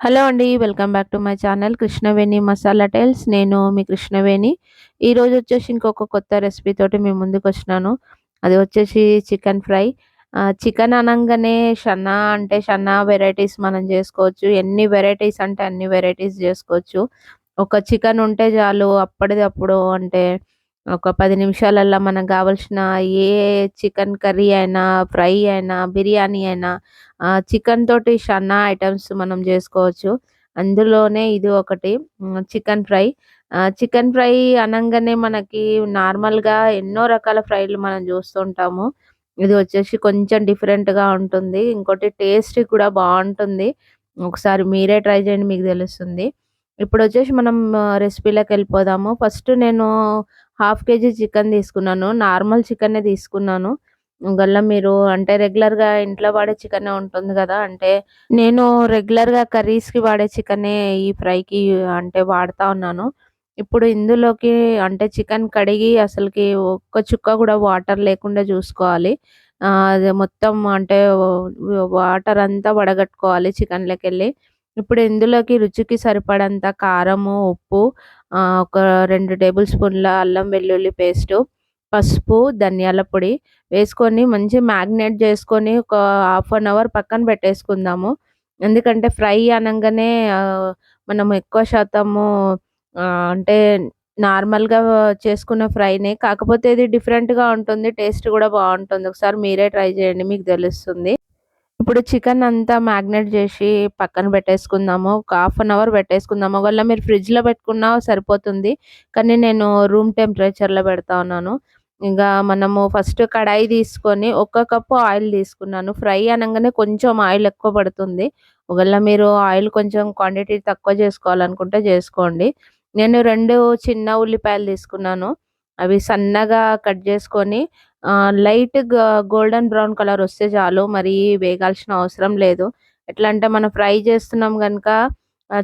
Hello అండి. Welcome back to my channel Krishnaveni masala tiles. నేను మీ కృష్ణవేణి. ఈరోజు వచ్చేసి ఇంకొక కొత్త రెసిపీ తోటి మీ ముందుకొచ్చినాను. అది వచ్చేసి చికెన్ ఫ్రై. చికెన్ అనగానే షన్నా అంటే షన్నా వెరైటీస్ మనం చేసుకోవచ్చు ఎన్ని వెరైటీస్ అంటే అన్ని వెరైటీస్ చేసుకోవచ్చు ఒక చికెన్ ఉంటే చాలు అప్పటిదప్పుడు అంటే ఒక పది నిమిషాలల్లో మనకు కావాల్సిన ఏ చికెన్ కర్రీ అయినా, ఫ్రై అయినా, బిర్యానీ అయినా చికెన్ తోటి షన్నా ఐటమ్స్ మనం చేసుకోవచ్చు అందులోనే ఇది ఒకటి చికెన్ ఫ్రై. చికెన్ ఫ్రై అనగానే మనకి నార్మల్‌గా ఎన్నో రకాల ఫ్రైలు మనం చూస్తుంటాము ఇది వచ్చేసి కొంచెం డిఫరెంట్‌గా ఉంటుంది. ఇంకోటి టేస్ట్ కూడా బాగుంటుంది ఒకసారి మీరే ట్రై చేయండి మీకు తెలుస్తుంది. ఇప్పుడు వచ్చేసి మనం రెసిపీలోకి వెళ్ళిపోదాము ఫస్ట్ నేను హాఫ్ కేజీ చికెన్ తీసుకున్నాను. నార్మల్ చికెనే తీసుకున్నాను. గల్లా మీరు అంటే రెగ్యులర్‌గా ఇంట్లో వాడే చికెనే ఉంటుంది కదా అంటే నేను రెగ్యులర్‌గా కర్రీస్‌కి వాడే చికెనే ఈ ఫ్రైకి అంటే వాడుతూ ఉన్నాను. ఇప్పుడు ఇందులోకి అంటే చికెన్ కడిగి అసలుకి ఒక్క చుక్క కూడా వాటర్ లేకుండా చూసుకోవాలి అది మొత్తం అంటే వాటర్ అంతా వడగట్టుకోవాలి చికెన్లోకి వెళ్ళి ఇప్పుడు ఇందులోకి రుచికి సరిపడంత కారము, ఉప్పు ఒక రెండు టేబుల్ స్పూన్ల అల్లం వెల్లుల్లి పేస్టు, పసుపు, ధనియాల పొడి వేసుకొని మంచి మ్యాగ్నేట్ చేసుకొని ఒక హాఫ్ అన్ అవర్ పక్కన పెట్టేసుకుందాము. ఎందుకంటే ఫ్రై అనంగానే మనం ఎక్కువ శాతము అంటే నార్మల్‌గా చేసుకున్న ఫ్రైనే. కాకపోతే ఇది డిఫరెంట్‌గా ఉంటుంది. టేస్ట్ కూడా బాగుంటుంది ఒకసారి మీరే ట్రై చేయండి మీకు తెలుస్తుంది. ఇప్పుడు చికెన్ అంతా మ్యాగ్నేట్ చేసి పక్కన పెట్టేసుకుందాము. ఒక హాఫ్ అన్ అవర్ పెట్టేసుకుందాము. ఒకవేళ మీరు ఫ్రిడ్జ్‌లో పెట్టుకున్నా సరిపోతుంది. కానీ నేను రూమ్ టెంపరేచర్‌లో పెడతా ఉన్నాను. ఇంకా మనము ఫస్ట్ కడాయి తీసుకొని ఒక కప్పు ఆయిల్ తీసుకున్నాను. ఫ్రై అనగానే కొంచెం ఆయిల్ ఎక్కువ పడుతుంది. ఒకవేళ మీరు ఆయిల్ కొంచెం క్వాంటిటీ తక్కువ చేసుకోవాలనుకుంటే చేసుకోండి నేను రెండు చిన్న ఉల్లిపాయలు తీసుకున్నాను. అవి సన్నగా కట్ చేసుకొని లైట్ గోల్డెన్ బ్రౌన్ కలర్ వస్తే చాలు. మరి వేగాల్సిన అవసరం లేదు. ఎట్లా అంటే మనం ఫ్రై చేస్తున్నాం కనుక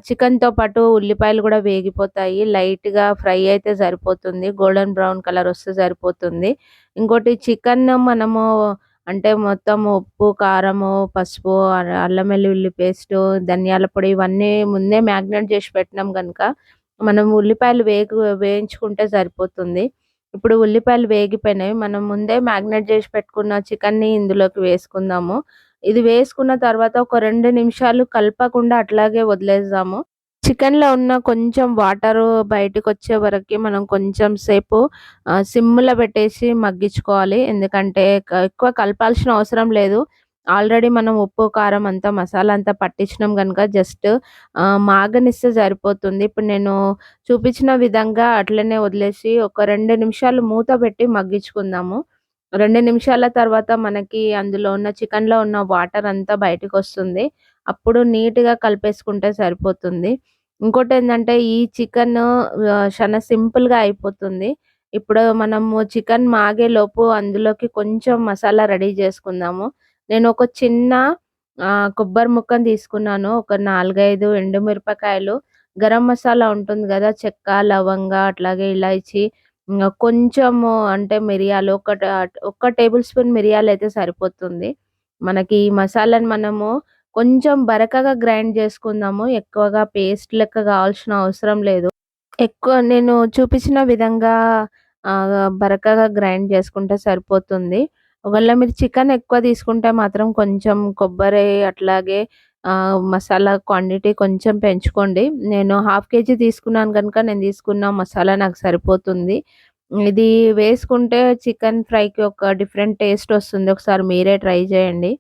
చికెన్‌తో పాటు ఉల్లిపాయలు కూడా వేగిపోతాయి. లైట్‌గా ఫ్రై అయితే సరిపోతుంది. గోల్డెన్ బ్రౌన్ కలర్ వస్తే సరిపోతుంది. ఇంకోటి చికెన్ మనము అంటే మొత్తం ఉప్పు, కారము, పసుపు, అల్లం వెల్లుల్లి పేస్టు, ధనియాల పొడి ఇవన్నీ ముందే మ్యాగ్నేట్ చేసి పెట్టినాం కనుక మనం ఉల్లిపాయలు వేగు వేయించుకుంటే సరిపోతుంది. ఇప్పుడు ఉల్లిపాయలు వేగిపోయినాయి. మనం ముందే మ్యాగ్నేట్ చేసి పెట్టుకున్న చికెన్‌ని ఇందులోకి వేసుకుందాము. ఇది వేసుకున్న తర్వాత ఒక రెండు నిమిషాలు కలపకుండా అట్లాగే వదిలేద్దాము. చికెన్‌లో ఉన్న కొంచెం వాటర్ బయటకు వచ్చే వరకు మనం కొంచెం సేపు సిమ్‌లో పెట్టేసి మగ్గించుకోవాలి. ఎందుకంటే ఎక్కువ కలపాల్సిన అవసరం లేదు. ఆల్రెడీ మనం ఉప్పు, కారం అంతా మసాలా అంతా పట్టించినాం కనుక జస్ట్ మాగనిస్తే సరిపోతుంది. ఇప్పుడు నేను చూపించిన విధంగా అట్లనే వదిలేసి ఒక రెండు నిమిషాలు మూత పెట్టి మగ్గించుకుందాము. రెండు నిమిషాల తర్వాత మనకి అందులో ఉన్న చికెన్‌లో ఉన్న వాటర్ అంతా బయటకు వస్తుంది అప్పుడు నీట్‌గా కలిపేసుకుంటే సరిపోతుంది. ఇంకోటి ఏంటంటే ఈ చికెన్ చాలా సింపుల్‌గా అయిపోతుంది. ఇప్పుడు మనము చికెన్ మాగేలోపు అందులోకి కొంచెం మసాలా రెడీ చేసుకుందాము. నేను ఒక చిన్న కొబ్బరి ముక్కను తీసుకున్నాను. ఒక 4, 5 ఎండుమిరపకాయలు, గరం మసాలా ఉంటుంది కదా చెక్క, లవంగ అట్లాగే ఇలాచి కొంచెము అంటే మిరియాలు ఒక ఒక్క టేబుల్ స్పూన్ మిరియాలు అయితే సరిపోతుంది. మనకి ఈ మసాలాని మనము కొంచెం బరకగా గ్రైండ్ చేసుకుందాము. ఎక్కువగా పేస్ట్ లెక్క కావాల్సిన అవసరం లేదు. ఎక్కువ నేను చూపించిన విధంగా బరకగా గ్రైండ్ చేసుకుంటే సరిపోతుంది. ఒకవేళ మీరు చికెన్ ఎక్కువ తీసుకుంటే మాత్రం కొంచెం కొబ్బరి అట్లాగే మసాలా క్వాంటిటీ కొంచెం పెంచుకోండి. నేను హాఫ్ కేజీ తీసుకున్నాను కనుక నేను తీసుకున్న మసాలా నాకు సరిపోతుంది. ఇది వేసుకుంటే చికెన్ ఫ్రైకి ఒక డిఫరెంట్ టేస్ట్ వస్తుంది. ఒకసారి మీరే ట్రై చేయండి.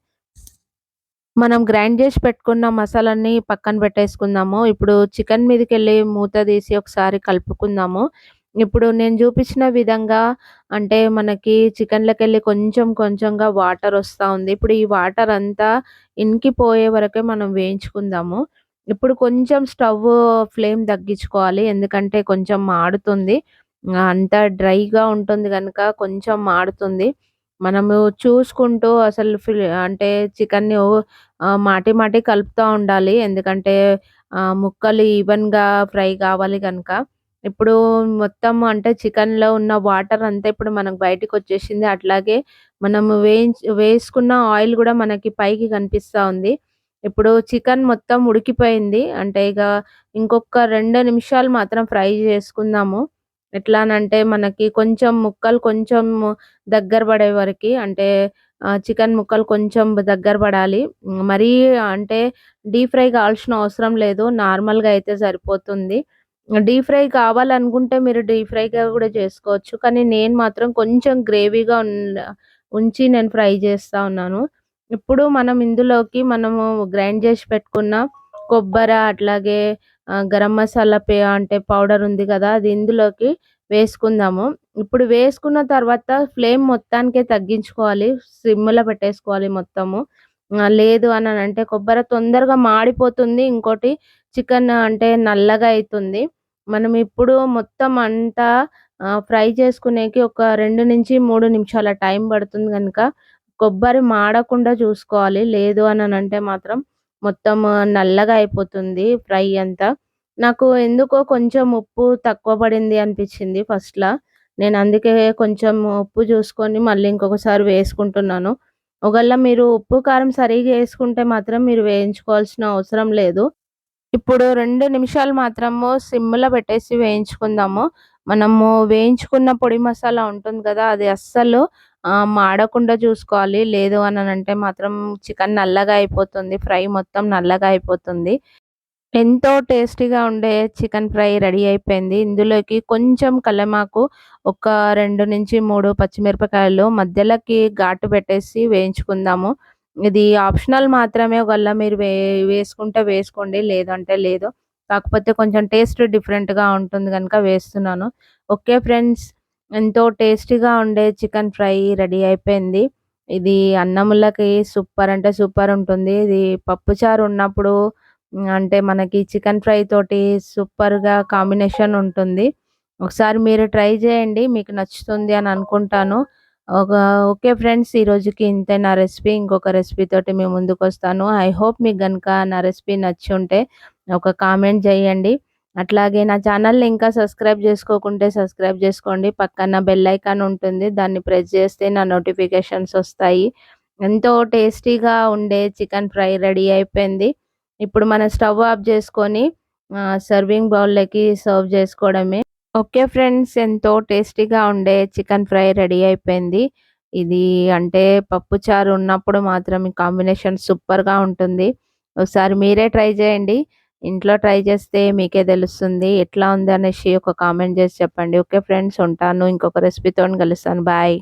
మనం గ్రైండ్ చేసి పెట్టుకున్న మసాలాన్ని పక్కన పెట్టేసుకుందాము. ఇప్పుడు చికెన్ మీదకెళ్ళి మూత తీసి ఒకసారి కలుపుకుందాము. ఇప్పుడు నేను చూపించిన విధంగా అంటే మనకి చికెన్‌లోకెళ్ళి కొంచెం కొంచెంగా వాటర్ వస్తూ ఉంది. ఇప్పుడు ఈ వాటర్ అంతా ఇంకిపోయే వరకే మనం వేయించుకుందాము. ఇప్పుడు కొంచెం స్టవ్ ఫ్లేమ్ తగ్గించుకోవాలి. ఎందుకంటే కొంచెం మాడుతుంది. అంతా డ్రైగా ఉంటుంది కనుక కొంచెం మాడుతుంది. మనము చూసుకుంటూ అసలు అంటే చికెన్‌ని మాటి మాటి కలుపుతా ఉండాలి. ఎందుకంటే ముక్కలు ఈవెన్‌గా ఫ్రై కావాలి కనుక ఇప్పుడు మొత్తం అంటే చికెన్‌లో ఉన్న వాటర్ అంతా ఇప్పుడు మనకు బయటికొచ్చేసింది. అట్లాగే మనం వేయించి వేసుకున్న ఆయిల్ కూడా మనకి పైకి కనిపిస్తా ఉంది. ఇప్పుడు చికెన్ మొత్తం ఉడికిపోయింది. అంటే ఇక ఇంకొక రెండు నిమిషాలు మాత్రం ఫ్రై చేసుకుందాము. ఎట్లానంటే మనకి కొంచెం ముక్కలు కొంచెం దగ్గర పడే వరకు అంటే చికెన్ ముక్కలు కొంచెం దగ్గర పడాలి. మరీ అంటే డీప్ ఫ్రై కావాల్సిన అవసరం లేదు. నార్మల్గా అయితే సరిపోతుంది. డీప్ ఫ్రై కావాలనుకుంటే మీరు డీప్ ఫ్రైగా కూడా చేసుకోవచ్చు. కానీ నేను మాత్రం కొంచెం గ్రేవీగా ఉంచి నేను ఫ్రై చేస్తా ఉన్నాను. ఇప్పుడు మనం ఇందులోకి మనము గ్రైండ్ చేసి పెట్టుకున్న కొబ్బరి అట్లాగే గరం మసాలా పే అంటే పౌడర్ ఉంది కదా అది ఇందులోకి వేసుకుందాము. ఇప్పుడు వేసుకున్న తర్వాత ఫ్లేమ్ మొత్తానికే తగ్గించుకోవాలి. సిమ్లో పెట్టేసుకోవాలి మొత్తము. లేదు అని అంటే కొబ్బరి తొందరగా మాడిపోతుంది. ఇంకోటి చికెన్ అంటే నల్లగా అవుతుంది మనం ఇప్పుడు మొత్తం అంతా ఫ్రై చేసుకునేకి ఒక రెండు నుంచి మూడు నిమిషాల టైం పడుతుంది కనుక కొబ్బరి మాడకుండా చూసుకోవాలి. లేదు అని అంటే మాత్రం మొత్తం నల్లగా అయిపోతుంది ఫ్రై అంతా. నాకు ఎందుకో కొంచెం ఉప్పు తక్కువ పడింది అనిపించింది ఫస్ట్లో. నేను అందుకే కొంచెం ఉప్పు చూసుకొని మళ్ళీ ఇంకొకసారి వేసుకుంటున్నాను. ఒకవేళ మీరు ఉప్పు కారం సరిగా వేసుకుంటే మాత్రం మీరు వేయించుకోవాల్సిన అవసరం లేదు. ఇప్పుడు రెండు నిమిషాలు మాత్రము సిమ్లో పెట్టేసి వేయించుకుందాము. మనము వేయించుకున్న పొడి మసాలా ఉంటుంది కదా అది అస్సలు మాడకుండా చూసుకోవాలి. లేదు అని అంటే మాత్రం చికెన్ నల్లగా అయిపోతుంది ఫ్రై మొత్తం నల్లగా అయిపోతుంది. ఎంతో టేస్టీగా ఉండే చికెన్ ఫ్రై రెడీ అయిపోయింది. ఇందులోకి కొంచెం కలమాకు ఒక రెండు నుంచి మూడు పచ్చిమిరపకాయలు మధ్యలోకి ఘాటు పెట్టేసి వేయించుకుందాము. ఇది ఆప్షనల్ మాత్రమే ఒకవేళ మీరు వే వేసుకుంటే వేసుకోండి లేదంటే లేదు. కాకపోతే కొంచెం టేస్ట్ డిఫరెంట్గా ఉంటుంది కనుక వేస్తున్నాను. ఓకే ఫ్రెండ్స్ ఎంతో టేస్టీగా ఉండే చికెన్ ఫ్రై రెడీ అయిపోయింది. ఇది అన్నములకి సూపర్ అంటే సూపర్ ఉంటుంది. ఇది పప్పుచారు ఉన్నప్పుడు అంటే మనకి చికెన్ ఫ్రై తోటి సూపర్గా కాంబినేషన్ ఉంటుంది. ఒకసారి మీరు ట్రై చేయండి మీకు నచ్చుతుంది అని అనుకుంటాను. ఒక ఓకే ఫ్రెండ్స్ ఈ రోజుకి ఇంతే నా రెసిపీ ఇంకొక రెసిపీ తోటి మేము ముందుకు వస్తాను ఐ హోప్ మీకు కనుక నా రెసిపీ నచ్చి ఉంటే ఒక కామెంట్ చేయండి అట్లాగే నా ఛానల్ని ఇంకా సబ్స్క్రైబ్ చేసుకోకుంటే సబ్స్క్రైబ్ చేసుకోండి. పక్కన బెల్ ఐకాన్ ఉంటుంది. దాన్ని ప్రెస్ చేస్తే నా నోటిఫికేషన్స్ వస్తాయి. ఎంతో టేస్టీగా ఉండే చికెన్ ఫ్రై రెడీ అయిపోయింది. ఇప్పుడు మన స్టవ్ ఆఫ్ చేసుకొని సర్వింగ్ బౌల్లోకి సర్వ్ చేసుకోవడమే. ఓకే ఫ్రెండ్స్ ఎంతో టేస్టీగా ఉండే చికెన్ ఫ్రై రెడీ అయిపోయింది. ఇది అంటే పప్పు చారు ఉన్నప్పుడు మాత్రం ఈ కాంబినేషన్ సూపర్గా ఉంటుంది. ఒకసారి మీరే ట్రై చేయండి. ఇంట్లో ట్రై చేస్తే మీకే తెలుస్తుంది ఎట్లా ఉంది అనేసి ఒక కామెంట్ చేసి చెప్పండి. ఓకే ఫ్రెండ్స్ ఉంటాను. ఇంకొక రెసిపీతో కలుస్తాను. బాయ్.